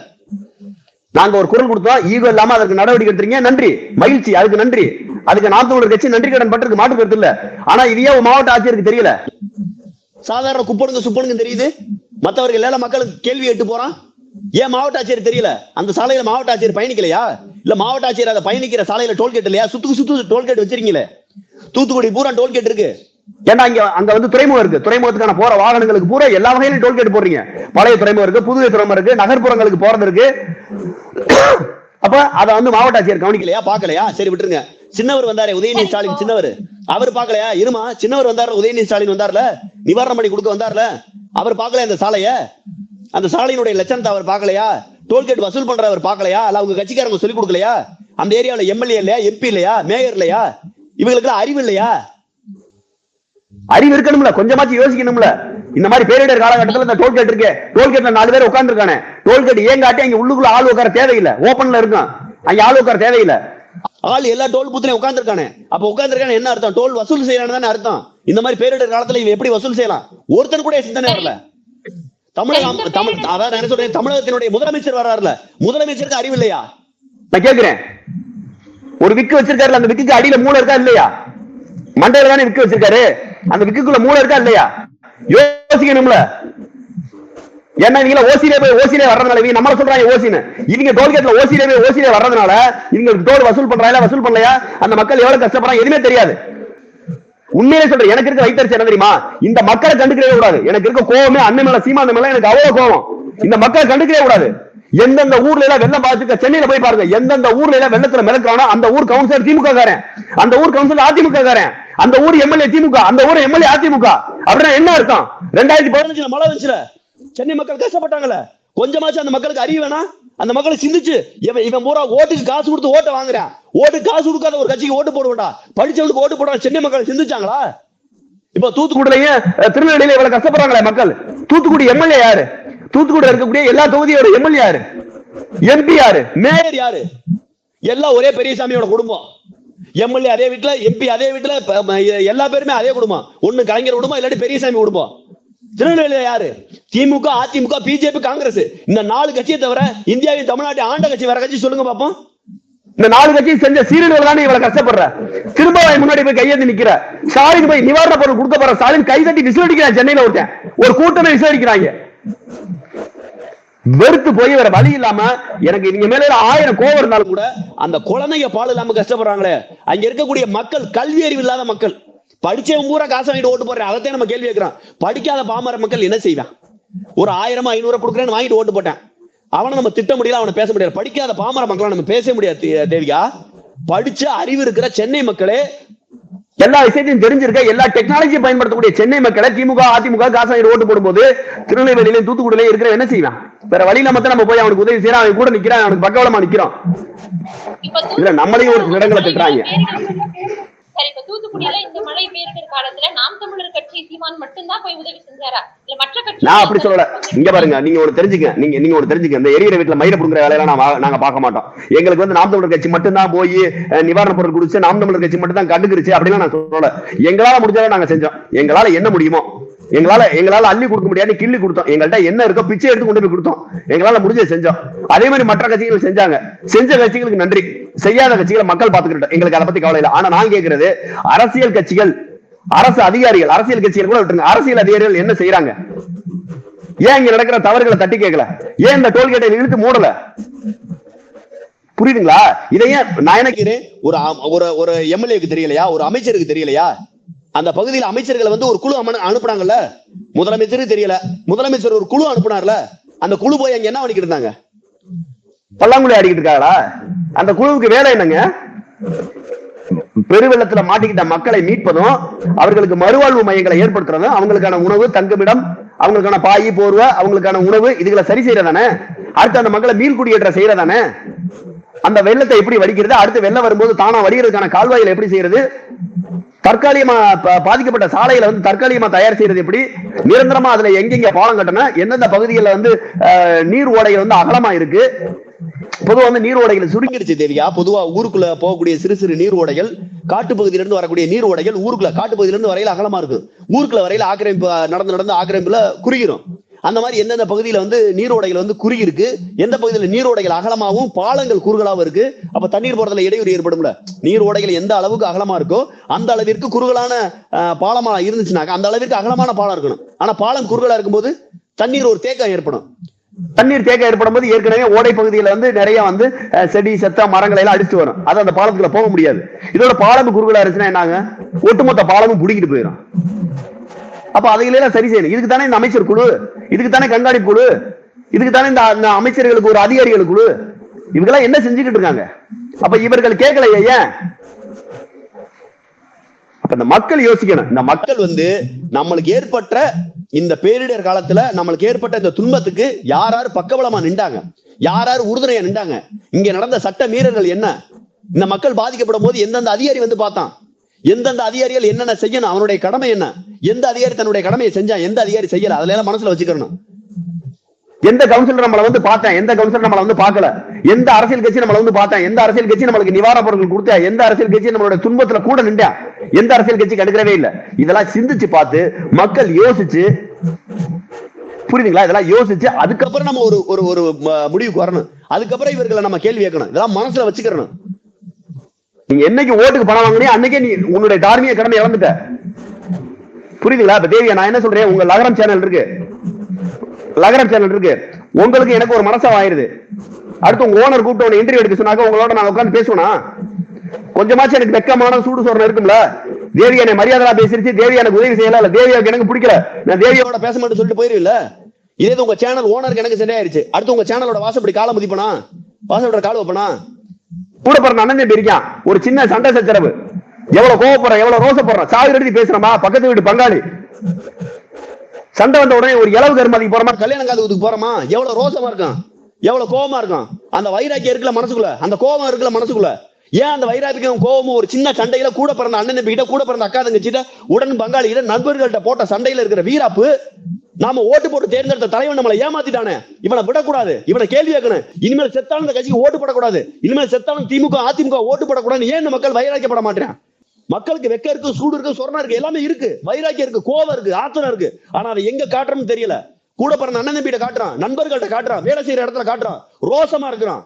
நாங்க ஒரு குரல் கொடுத்தோம் ஈகோ இல்லாம அதற்கு நடவடிக்கை எடுத்தீங்க நன்றி. மகிழ்ச்சி அதுக்கு நன்றி. அதுக்கு நாம் தமிழர் கட்சி நன்றி கடன் பட்டிருக்கு மாட்டு கருத்து இல்ல. ஆனா இது ஏன் மாவட்ட ஆட்சியருக்கு தெரியல? சாதாரண குப்பனுங்க சுப்பனுங்க தெரியுது? மத்தவர்கள் எல்லாம் மக்களுக்கு கேள்வி எட்டு போறான். ஏன் மாவட்ட ஆட்சியர் தெரியல? அந்த சாலையில மாவட்ட ஆட்சியர் பயணிக்கலையா? இல்ல மாவட்ட ஆட்சியர் அதை பயணிக்கிற சாலையில டோல்கேட் இல்லையா? சுத்துக்கு சுத்து டோல்கேட் வச்சிருக்கீங்களே. தூத்துக்குடி பூரா டோல்கேட் இருக்கு. ஏன்னா இங்க அங்க வந்து துறைமுகம் இருக்கு. துறைமுகத்துக்கான போற வாகனங்களுக்கு பூரா எல்லா வகையிலும் டோல்கேட் போடுறீங்க. பழைய துறைமுகம் இருக்கு புதிய துறைமுகம் இருக்கு நகர்ப்புறங்களுக்கு போறது இருக்கு. அப்ப அத வந்து மாவட்ட ஆட்சியர் கவனிக்கலையா? பாக்கலையா சரி விட்டுருங்க. சின்னவர் வந்தாரே உதயநிதி ஸ்டாலின் சின்னவர். அவர் பாக்கலையா இருமா சின்னவர் வந்தாரு உதயநிதி ஸ்டாலின் வந்தார்ல? நிவாரணம் பண்ணி கொடுக்க வந்தார்ல? அவர் பாக்கல இந்த சாலைய? அந்த சாலையினுடைய லட்சணத்தை அவர் பார்க்கலையா? டோல்கேட் வசூல் பண்ற அவர் பார்க்கலையா? அல்ல அவங்க கட்சிக்காரங்க சொல்லி கொடுக்கலையா? அந்த ஏரியாவுல எம்எல்ஏ இல்லையா? எம்பி இல்லையா? மேயர் இல்லையா? இவங்களுக்கு அறிவு இல்லையா? அறிவு இருக்கணும்ல. கொஞ்சமாச்சும் யோசிக்கணும்ல. இந்த மாதிரி பேரிடர் காலகட்டத்துல இந்த டோல்கேட் இருக்கு. டோல்கேட்ல நாலு பேர் உட்கார்ந்துருக்கானே. டோல்கேட் ஏன் காட்டி அங்க உள்ளுக்குள்ள ஆள் உட்கார தேவையில்லை. ஓப்பன்ல இருக்கும் அங்க ஆள் உட்கார தேவையில்லை. ஆள் எல்லா டோல் பூத்துலயும் உட்கார்ந்துருக்கானே. அப்ப உட்கார்ந்துருக்கானே என்ன அர்த்தம்? டோல் வசூல் செய்யறான்னு தானே அர்த்தம். இந்த மாதிரி பேரிடர் காலத்துல இவன் எப்படி வசூல் செய்யலாம்? ஒருத்தர் கூட சிந்தனை வரல. தமிழகம் தமிழ் அதான் நான் என்ன சொல்றேன் தமிழகத்தினுடைய முதலமைச்சர் வர்றாருல முதலமைச்சருக்கு அறிவு இல்லையா? நான் கேக்குறேன். ஒரு விக்கு வச்சிருக்காருல அந்த விக்குக்கு அடியில மூளை இருக்கா இல்லையா? மண்டையில தானே விக்கு வச்சிருக்காரு. அந்த விக்குக்குள்ள மூளை இருக்கா இல்லையா? யோசிக்கணும்ல. ஏன்னா இவங்க ஓசிலே போய் ஓசிலே வர்றதுனால இவங்க நம்மள சொல்றாங்க ஓசின்னு. இவங்க டோல்கேட்ல ஓசிலே போய் ஓசிலே வர்றதுனால இவங்களுக்கு டோல் வசூல் பண்றாங்களா வசூல் பண்ணலையா? அந்த மக்கள் எவ்வளவு கஷ்டப்படுறாங்க எதுவுமே தெரியாது. உண்மையிலே சொல்றேன் எனக்கு இருக்க வைத்தறிச்சு என்ன தெரியுமா? இந்த மக்களை கண்டுக்கவே கூடாது. எனக்கு இருக்க கோவமே அண்ணன் மேல சீமா மேல எனக்கு அவ்வளவு கோவம் இந்த மக்களை கண்டுக்கவே கூடாது. எந்தெந்த ஊர்ல எல்லாம் வெள்ளம் பாத்துக்க சென்னையில போய் பாருங்க. எந்தெந்த ஊர்ல எல்லாம் வெள்ளத்துல மிதக்கிறானோ அந்த ஊர் கவுன்சிலர் திமுக காரன் அந்த ஊர் கவுன்சிலர் அதிமுக காரன் அந்த ஊர் எம்எல்ஏ திமுக. அந்த ஊர் எம்எல்ஏ அதிமுக. அப்படின்னா என்ன அர்த்தம்? ரெண்டாயிரத்தி பதினஞ்சுல மழை வச்சுல சென்னை மக்கள் கஷ்டப்பட்டாங்களே. கொஞ்சமாச்சும் அந்த மக்களுக்கு அறிவு வேணா. அந்த மக்களை சிந்திச்சு இவன் இவன் பூரா ஓட்டுக்கு காசு கொடுத்து ஓட்ட வாங்குறான் ஓட்டுக்கு காசு கொடுக்காத ஒரு கட்சிக்கு ஓட்டு போடுவாடா படிச்சவனுக்கு ஓட்டு போடுவான் சென்னை மக்கள் சிந்திச்சாங்களா? இப்ப தூத்துக்குடியிலயும் அஹ், திருநெல்வேலியில இவ்வளவு கஷ்டப்படுறாங்களே மக்கள். தூத்துக்குடி எம்எல்ஏ யாரு? தூத்துக்குடியில இருக்கக்கூடிய எல்லா தொகுதியோட எம்எல்ஏ யாரு? எம்பி யாரு? மேயர் யாரு? எல்லாம் ஒரே பெரியசாமியோட குடும்பம். எம்எல்ஏ அதே வீட்டுல எம்பி அதே வீட்டுல எல்லா பேருமே அதே குடும்பம். ஒண்ணு கலைஞர் குடும்பம் இல்லாட்டி பெரியசாமி குடும்பம். திருநெல்வேலியில யாரு? DMK AIADMK BJP Congress. இந்த நாலு கட்சியை தவிர இந்தியாவின் தமிழ்நாட்டை ஆண்ட கட்சி வேற கட்சி சொல்லுங்க பாப்போம். இந்த நாலு கட்சியும் செஞ்ச சீரியல்கள் தானே இவ்வளவு கஷ்டப்படுற? திரும்ப முன்னாடி போய் கையேந்து நிக்கிற. ஸ்டாலின் போய் நிவாரண பொருள் கொடுக்க போற ஸ்டாலின் கை தட்டி விசில் அடிக்கிறான் சென்னையில ஒருத்தன். ஒரு கூட்டமே விசில் அடிக்கிறாங்க. வெறுத்து போய் வேற வழி இல்லாம எனக்கு நீங்க மேல ஆயிரம் கோவம் இருந்தாலும் கூட அந்த குழந்தைங்க பால் இல்லாம கஷ்டப்படுறாங்களே. அங்க இருக்கக்கூடிய மக்கள் கல்வி அறிவு இல்லாத மக்கள். படிச்சவன் பூரா காசு வாங்கிட்டு ஓட்டு போடுறேன். அதைத்தான் நம்ம கேள்வி கேட்கிறோம் படிக்காத பாமர மக்கள் என்ன செய்வான்? ஒரு ஆயிரமா ஐநூறு கொடுக்குறேன்னு வாங்கிட்டு ஓட்டு போட்டேன். அவனை நம்ம திட்ட முடியல அவனை பேச முடியாது படிக்காத பாமர மக்களை நம்ம பேச முடியாது தேவிகா. படிச்ச அறிவு இருக்கிற சென்னை மக்களே எல்லா விஷயத்தையும் தெரிஞ்சிருக்க எல்லா டெக்னாலஜியும் பயன்படுத்தக்கூடிய சென்னை மக்களை திமுக அதிமுக காசு வாங்கிட்டு ஓட்டு போடும்போது திருநெல்வேலியிலும் தூத்துக்குடியிலும் இருக்கிற என்ன செய்வான்? வேற வழி இல்லாம தான் நம்ம போய் அவனுக்கு உதவி செய்யறோம் அவன் கூட நிக்கிறான் அவனுக்கு பக்கவலமா நிக்கிறோம் இல்ல, நம்மளையும் ஒரு இடங்களை திட்டுறாங்க. சரி இப்ப தூத்துக்குடியில இந்த மழை பேரிடர் காலத்துல நாம் தமிழர் கட்சி சீமான் மட்டும்தான் போய் உதவி செஞ்சாரா? இல்ல மற்ற கட்சி நான் அப்படி சொல்லல. இங்க பாருங்க நீங்க ஒரு தெரிஞ்சுக்க நீங்க நீங்க ஒரு தெரிஞ்சுக்க இந்த எரியிற வீட்டுல மயிர புடுங்குற வேலையெல்லாம் நான் நாங்க பார்க்க மாட்டோம். எங்களுக்கு வந்து நாம் தமிழர் கட்சி மட்டும் தான் போய் நிவாரண பொருள் குடிச்சு நாம் தமிழர் கட்சி மட்டும் தான் கண்டுக்கிருச்சு அப்படிலாம் நான் சொல்லல. எங்களால முடிஞ்சாலும் நாங்க செஞ்சோம். எங்களால என்ன முடியுமோ எங்களால எங்களால அள்ளி கொடுக்க முடியாது கிள்ளி கொடுத்தோம். எங்கள்ட்ட என்ன இருக்கோ பிச்சை எடுத்து கொண்டு போய் கொடுத்தோம். எங்களால முடிஞ்ச செஞ்சோம். அதே மாதிரி மற்ற கட்சிகள் செஞ்சாங்க. செஞ்ச கட்சிகளுக்கு நன்றி. செய்யாத கட்சிகளை மக்கள் பாத்துக்கிட்டோம் எங்களுக்கு அதை பத்தி கவலை இல்லை. ஆனா நான் கேக்குறது அரசியல் கட்சிகள் அரசு அதிகாரிகள் அரசியல் கட்சிகள் கூட விட்டுருங்க. அரசியல் அதிகாரிகள் என்ன செய்யறாங்க ஏன் இங்க நடக்கிற தவறுகளை தட்டி கேட்கல? ஏன் இந்த டோல்கேட்டை இழுத்து மூடல? புரியுதுங்களா? இதையே ஏன் நான் என்ன ஒரு ஒரு ஒரு எம்எல்ஏக்கு தெரியலையா? ஒரு அமைச்சருக்கு தெரியலையா? அந்த பகுதியில் அமைச்சர்களை வந்து ஒரு குழு அனுப்புனாங்கல்ல? முதலமைச்சருக்கு தெரியல. முதலமைச்சர் ஒரு குழு அனுப்புனார்ல? அந்த குழு போய் அங்க என்ன பண்ணிக்கிட்டு இருந்தாங்க? பல்லாங்குழி ஆடிக்கிட்டு இருக்காங்களா? அந்த குழுவுக்கு வேலை என்னங்க? பெருவெள்ளத்துல மாட்டிக்கிட்ட மக்களை மீட்பதும் அவர்களுக்கு மறுவாழ்வு மையங்களை ஏற்படுத்துறதும் அவங்களுக்கான உணவு தங்குமிடம் அவங்களுக்கான பாய் போர்வை அவங்களுக்கான உணவு இதுகளை சரி செய்யறதானே? அடுத்து அந்த மக்களை மீள் குடியேற்ற செய்யறதானே? அந்த வெள்ளத்தை எப்படி வடிக்கிறது? அடுத்து வெள்ளம் வரும்போது தானா வடிகிறதுக்கான கால்வாய்களை எப்படி செய்யறது? தற்காலிகமா பாதிக்கப்பட்ட சாலைகளை வந்து தற்காலிகமா தயார் செய்யறது எப்படி? நிரந்தரமா அதுல எங்கெங்க பாலம் கட்டணும்? எந்தெந்த பகுதிகளில் வந்து நீர் ஓடைகள் வந்து அகலமா இருக்கு? பொதுவா வந்து நீர் ஓடைகள் சுருங்கிடுச்சு தேவியா பொதுவா ஊருக்குள்ள போகக்கூடிய சிறு சிறு நீர் ஓடைகள் காட்டு பகுதியில இருந்து வரக்கூடிய நீர் ஓடைகள் ஊருக்குள்ள காட்டு பகுதியில இருந்து வரையில அகலமா இருக்கு. ஊருக்குள்ள வரையில ஆக்கிரமிப்பு நடந்து நடந்து ஆக்கிரமிப்புல குறுகிறோம் அந்த மாதிரி எந்தெந்த பகுதியில வந்து நீரோடைகள் வந்து குறுகி இருக்கு? எந்த பகுதியில நீரோடைகள் அகலமாகவும் பாலங்கள் குறுகலாவும் இருக்கு? அப்ப தண்ணீர் போறதுல இடையூறு ஏற்படும்ல. நீர் ஓடைகள் எந்த அளவுக்கு அகலமா இருக்கோ அந்த அளவிற்கு குறுகலான பாலமா இருந்துச்சுனாக்கா அந்த அளவிற்கு அகலமான பாலம் இருக்கணும். ஆனா பாலம் குறுகலா இருக்கும்போது தண்ணீர் ஒரு தேக்கம் ஏற்படும். தண்ணீர் தேக்கம் ஏற்படும் போது ஏற்கனவே ஓடை பகுதியில வந்து நிறைய வந்து செடி செத்த மரங்களை எல்லாம் அடிச்சு வரும். அது அந்த பாலத்துக்குள்ள போக முடியாது. இதோட பாலம் குறுகலா இருந்துச்சுன்னா என்னாங்க? ஒட்டுமொத்த பாலமும் புடிக்கிட்டு போயிடும் அப்ப அதையெல்லாம் சரி செய்யணும். இதுக்கு தானே இந்த அமைச்சர் குழு இதுக்கு தானே கண்காணிப்பு குழு? இதுக்கு தானே இந்த அமைச்சர்களுக்கு ஒரு அதிகாரிகள் குழு? இவங்கெல்லாம் என்ன செஞ்சுக்கிட்டு இருக்காங்க? அப்ப இவர்கள் கேட்கலையே ஏன்? அப்ப இந்த மக்கள் யோசிக்கணும். இந்த மக்கள் வந்து நம்மளுக்கு ஏற்பட்ட இந்த பேரிடர் காலத்துல நம்மளுக்கு ஏற்பட்ட இந்த துன்பத்துக்கு யாராரு பக்கபலமா நின்றாங்க? யாராரு உறுதுணையா நின்றாங்க? இங்க நடந்த சட்ட மீறல்கள் என்ன? இந்த மக்கள் பாதிக்கப்படும் போது எந்தெந்த அதிகாரி வந்து பார்த்தான்? எந்தெந்த அதிகாரிகள் என்னென்ன செய்யணும்? அவனுடைய கடமை என்ன? எந்த அதிகாரி தன்னுடைய கடமையை செஞ்சான் எந்த அதிகாரி செய்யல? அதுல எல்லாம் மனசுல வச்சுக்கணும். எந்த கவுன்சிலர் நம்மளை வந்து பார்த்தேன் எந்த கவுன்சிலர் நம்மளை வந்து பார்க்கல எந்த அரசியல் கட்சி நம்மளை வந்து பார்த்தேன் எந்த அரசியல் கட்சி நம்மளுக்கு நிவாரண பொருட்கள் கொடுத்தா எந்த அரசியல் கட்சி நம்மளோட துன்பத்துல கூட நின்றா எந்த அரசியல் கட்சி கண்டுக்கவே இல்ல. இதெல்லாம் சிந்திச்சு பார்த்து மக்கள் யோசிச்சு புரியுதுங்களா? இதெல்லாம் யோசிச்சு அதுக்கப்புறம் நம்ம ஒரு ஒரு ஒரு முடிவுக்கு வரணும். அதுக்கப்புறம் இவர்களை நம்ம கேள்வி கேட்கணும். இதெல்லாம் மனசுல வச்சுக்கிறணும் நீங்க என்னைக்கு ஓட்டுக்கு பணம் வாங்கினியோ அன்னைக்கே நீ உன்னுடைய தார்மீக கடமை இழந்துட்ட. புரியுதுங்களா? இப்ப தேவியா நான் என்ன சொல்றேன்? உங்க லகரம் சேனல் இருக்கு. லகரம் சேனல் இருக்கு. உங்களுக்கு எனக்கு ஒரு மனசா ஆயிருது. அடுத்து உங்க ஓனர் கூப்பிட்டு ஒன்று இன்டர்வியூ எடுக்க சொன்னாக்க உங்களோட நான் உட்காந்து பேசுவேனா? கொஞ்சமாச்சும் எனக்கு வெக்கமான சூடு சொரணம் இருக்கும்ல. தேவி என்னை மரியாதையா பேசிருச்சு. தேவி எனக்கு உதவி செய்யல. இல்ல தேவியாவுக்கு எனக்கு பிடிக்கல. நான் தேவியோட பேச மாட்டேன்னு சொல்லிட்டு போயிருவில்ல? இதே உங்க சேனல் ஓனருக்கு எனக்கு சரியாயிருச்சு அடுத்து உங்க சேனலோட வாசப்படி காலை மதிப்பனா? வாசப்பட கால் வைப்பனா? கூட பிறந்த அண்ணன் தம்பி இருக்கான். ஒரு சின்ன சண்டை சச்சரவு. எவ்வளவு கோவப்படுறான் எவ்வளவு ரோசப்படுறான் சாவி எடுத்து பேசுறமா பக்கத்து வீட்டு பங்காளி. சண்டை வந்த உடனே ஒரு இளவு கருமாதிக்கு போறோமா கல்யாணம் காதுக்கு போறோமா எவ்வளவு ரோசமா இருக்கும் எவ்வளவு கோபமா இருக்கும் அந்த வைராக்கியம் இருக்குல்ல மனசுக்குள்ள? அந்த கோபம் இருக்குல்ல மனசுக்குள்ள? ஏன் அந்த வைராக்கியம் கோபமும் ஒரு சின்ன சண்டையில கூட பிறந்த அண்ணன் தம்பி கிட்ட கூட பிறந்த அக்கா தங்கச்சிட்ட உடன் பங்காளிகிட்ட நண்பர்கள்ட்ட போட்ட சண்டையில இருக்கிற வீராப்பு நாம ஓட்டு போட்டு தேர்ந்தெடுத்த தலைவன் நம்மளை ஏமாத்திட்டானே. இவனை விடக்கூடாது. இவனை கேள்வி கேட்கணும். இனிமேல் செத்தாலும் இந்த கட்சிக்கு ஓட்டு போடக்கூடாது. இனிமேல் செத்தாலும் திமுக அதிமுக ஓட்டு போடக்கூடாதுன்னு ஏன் மக்கள் வைராக்கியப்பட மாட்டேன் மக்களுக்கு வெக்க இருக்கு சூடு இருக்கு சொரணம் இருக்கு எல்லாமே இருக்கு. வைராக்கியம் இருக்கு கோவம் இருக்கு ஆத்திரம் இருக்கு. ஆனா அதை எங்க காட்டுறோம்னு தெரியல. கூட பிறந்த அண்ணன் தம்பிட்ட காட்டுறான் நண்பர்கள்ட்ட காட்டுறான் வேலை செய்யற இடத்துல காட்டுறான் ரோசமா இருக்கிறான்.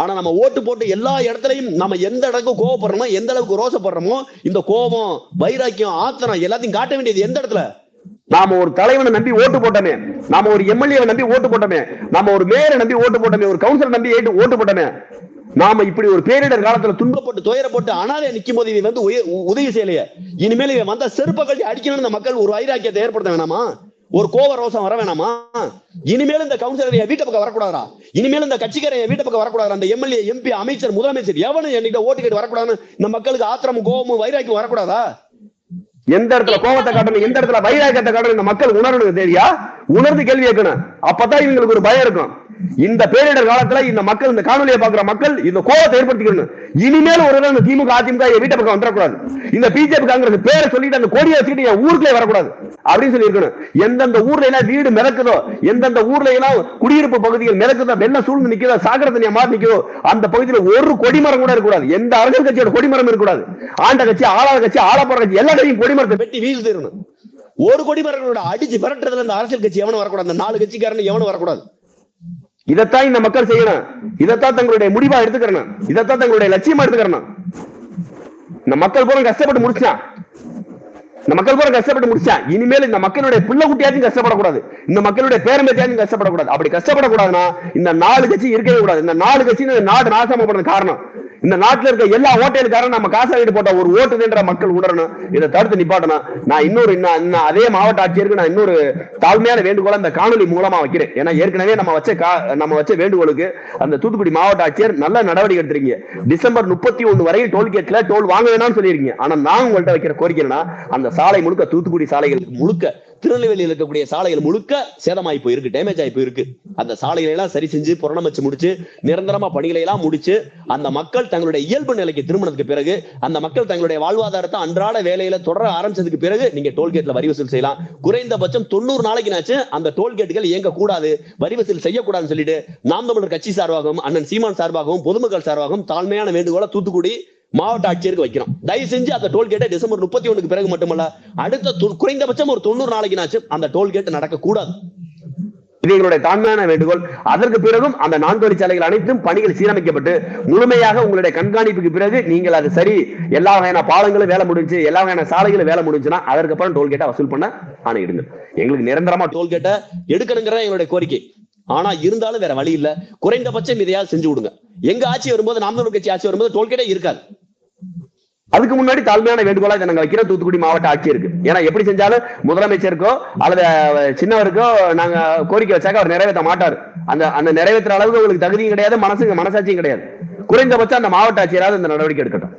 ஆனா நம்ம ஓட்டு போட்டு எல்லா இடத்துலையும் நம்ம எந்த இடத்துக்கு கோவப்படுறோமோ எந்த அளவுக்கு ரோசப்படுறோமோ இந்த கோபம் வைராக்கியம் ஆத்திரம் எல்லாத்தையும் காட்ட வேண்டியது எந்த இடத்துல? நாம ஒரு தலைவனை நம்பி ஓட்டு போட்டோமே நாம ஒரு எம்எல்ஏ நம்பி ஓட்டு போட்டோமே நாம ஒரு மேயரை நம்பி ஓட்டு போட்டோமே ஒரு கவுன்சிலர் நம்பி ஏட்டு ஓட்டு போட்டோமே நாம இப்படி ஒரு பேரிடர் காலத்துல துன்பப்பட்டு துயரப்பட்டு அனாதை நிக்கும் போது இவன் வந்து உய- உ- உதவி செய்யலையே. இனிமேல் இவன் வந்தா செருப்ப கட்டி அடிக்கணும்னு இந்த மக்கள் ஒரு வைராக்கியத்தை ஏற்படுத்த வேணாமா? ஒரு கோவ ரோசம் வர வேணாமா? இனிமேல் இந்த கவுன்சிலர் என் வீட்டு பக்கம் வரக்கூடாதா இனிமேல் இந்த கட்சிக்காரன் என் வீட்டு பக்கம் வரக்கூடாதா அந்த எம்எல்ஏ எம்பி அமைச்சர் முதலமைச்சர் எவனும் என்கிட்ட ஓட்டு கேட்டு வரக்கூடாதுன்னு இந்த மக்களுக்கு ஆத்திரமும் கோபமும் வைராக்கியம் வரக்கூடாதா? எந்த இடத்துல கோபத்தை காட்டணும் எந்த இடத்துல வைராக்கியத்தை காட்டணும் இந்த மக்கள் உணரணும் தெரியா உணர்ந்து கேள்வி கேட்கணும். அப்பதான் இவங்களுக்கு ஒரு பயம் இருக்கும். இந்த பேரிடர் காலத்துல இந்த மக்கள் இந்த காணொலியை பாக்குற மக்கள் இந்த கோபத்தை ஏற்படுத்திக்கணும். இனிமேல் ஒரு தடவை இந்த திமுக அதிமுக என் வீட்டை பக்கம் வந்துடக்கூடாது. இந்த பிஜேபி காங்கிரஸ் பேரை சொல்லிட்டு அந்த கொடியை வச்சுட்டு என் ஊருக்குள்ளே வரக்கூடாது. அப்படின்னு சொல்லி இருக்கணும் எந்தெந்த ஊர்ல எல்லாம் வீடு மிதக்குதோ எந்தெந்த ஊர்ல எல்லாம் குடியிருப்பு பகுதிகள் மிதக்குதோ வெள்ள சூழ்ந்து நிக்குதோ சாகர தண்ணியா மாறி நிக்கிறதோ அந்த பகுதியில ஒரு கொடிமரம் கூட இருக்கக்கூடாது. எந்த அரசியல் கட்சியோட கொடிமரம் இருக்கக்கூடாது. ஆண்ட கட்சி ஆளாத கட்சி ஆளப்போற கட்சி எல்லா கட்சியும் கொடிமரத்தை வெட்டி வீழ்த்து ஒரு ஒரு கொடிமரங்களோட அடிச்சு மிரட்டுறதுல இந்த அரசியல் கட்சி எவனும் வரக்கூடாது. அந்த நாலு கட்சிக்காரன் எவனும் வரக்கூடாது. இதைத்தான் இந்த மக்கள் செய்யணும். இதைத்தான் தங்களுடைய முடிவா எடுத்துக்கிறணும். இதைத்தான் தங்களுடைய லட்சியமா எடுத்துக்கிறணும். இந்த மக்கள் பூரா கஷ்டப்பட்டு முடிச்சான் இந்த மக்கள் பூரா கஷ்டப்பட்டு முடிச்சான் இனிமேல் இந்த மக்களுடைய பிள்ளை குட்டியாச்சும் கஷ்டப்படக்கூடாது. இந்த மக்களுடைய பேரம்பேத்தியாச்சும் கஷ்டப்படக்கூடாது. அப்படி கஷ்டப்படக்கூடாதுன்னா இந்த நாலு கட்சி இருக்கவே கூடாது. இந்த நாலு கட்சி நாடு நாசமா போனது காரணம். இந்த நாட்டில் இருக்க எல்லா ஓட்டையிலுக்காரன் நம்ம காசாகவிட்டு போட்ட ஒரு ஓட்டுதுன்ற மக்கள் உணரணும். இதை தடுத்து நிப்பாட்டணும். நான் இன்னொரு இன்னும் இன்னும் அதே மாவட்ட ஆட்சியருக்கு நான் இன்னொரு தாழ்மையான வேண்டுகோளை இந்த காணொலி மூலமா வைக்கிறேன். ஏன்னா ஏற்கனவே நம்ம வச்ச கா- நம்ம வச்ச வேண்டுகோளுக்கு அந்த தூத்துக்குடி மாவட்ட ஆட்சியர் நல்ல நடவடிக்கை எடுத்திருக்கீங்க. டிசம்பர் முப்பத்தி ஒன்று வரையும் டோல்கேட்ல டோல் வாங்க வேணாம்னு சொல்லியிருக்கீங்க. ஆனா நான் உங்கள்கிட்ட வைக்கிற கோரிக்கை அந்த சாலை முழுக்க தூத்துக்குடி சாலைகள் முழுக்க திருநெல்வேலியில் இருக்கக்கூடிய சாலைகள் முழுக்க சேதமாயி போயிருக்கு டேமேஜ் ஆகி போயிருக்கு. அந்த சாலைகளை எல்லாம் சரி செஞ்சு புறணமைச்சு முடிச்சு நிரந்தரமா பணிகளை எல்லாம் முடிச்சு அந்த மக்கள் தங்களுடைய இயல்பு நிலைக்கு திருமணத்துக்கு பிறகு அந்த மக்கள் தங்களுடைய வாழ்வாதாரத்தை அன்றாட வேலையில தொடர ஆரம்பிச்சதுக்கு பிறகு நீங்க டோல்கேட்ல வரி வசூல் செய்யலாம். குறைந்தபட்சம் தொண்ணூறு நாளைக்குனாச்சு அந்த டோல்கேட்டுகள் இயங்க கூடாது வரி வசூல் செய்யக்கூடாதுன்னு சொல்லிட்டு நாம் தமிழர் கட்சி சார்பாகவும் அண்ணன் சீமான் சார்பாகவும் பொதுமக்கள் சார்பாகவும் தாழ்மையான வேண்டுகோளை தூத்துக்குடி மாவட்ட ஆட்சியருக்கு வைக்கிறோம் தயவு செஞ்சு அந்த டோல்கேட்டை டிசம்பர் முப்பத்தி ஒண்ணுக்கு பிறகு மட்டுமல்ல அடுத்த குறைந்தபட்சம் ஒரு தொண்ணூறு நாளைக்குனாச்சும் அந்த டோல்கேட் நடக்க கூடாது இது எங்களுடைய தாழ்மையான வேண்டுகோள். அதற்கு பிறகும் அந்த நான்கு வழிச்சாலைகள் அனைத்தும் பணிகள் சீரமைக்கப்பட்டு முழுமையாக உங்களுடைய கண்காணிப்புக்கு பிறகு நீங்கள் அது சரி எல்லா வகையான பாலங்களும் வேலை முடிஞ்சு எல்லா வகையான சாலைகளும் வேலை முடிஞ்சுன்னா அதற்கப்புறம் டோல்கேட்டை வசூல் பண்ண ஆணையிடுங்க. எங்களுக்கு நிரந்தரமா டோல்கேட்டை எடுக்கணுங்கிறத எங்களுடைய கோரிக்கை. ஆனா இருந்தாலும் வேற வழி இல்ல. குறைந்தபட்சம் இதையாவது செஞ்சு விடுங்க. எங்க ஆட்சி வரும்போது நாம் கட்சி ஆட்சி வரும்போது டோல்கேட்டே இருக்காது. அதுக்கு முன்னாடி தாழ்மையான வேண்டுகோளா நாங்க வைக்கிற தூத்துக்குடி மாவட்ட ஆட்சி இருக்கு. ஏன்னா எப்படி செஞ்சாலும் முதலமைச்சருக்கோ அல்லது சின்னவருக்கோ நாங்க கோரிக்கை வச்சாக்க அவர் நிறைவேற்ற மாட்டாரு. அந்த அந்த நிறைவேற்றுற அளவுக்கு உங்களுக்கு தகுதியும் கிடையாது மனசு மனசாட்சியும் கிடையாது. குறைந்தபட்சம் அந்த மாவட்ட ஆட்சியராவது இந்த நடவடிக்கை எடுக்கட்டும்.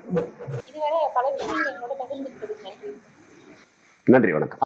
நன்றி வணக்கம்.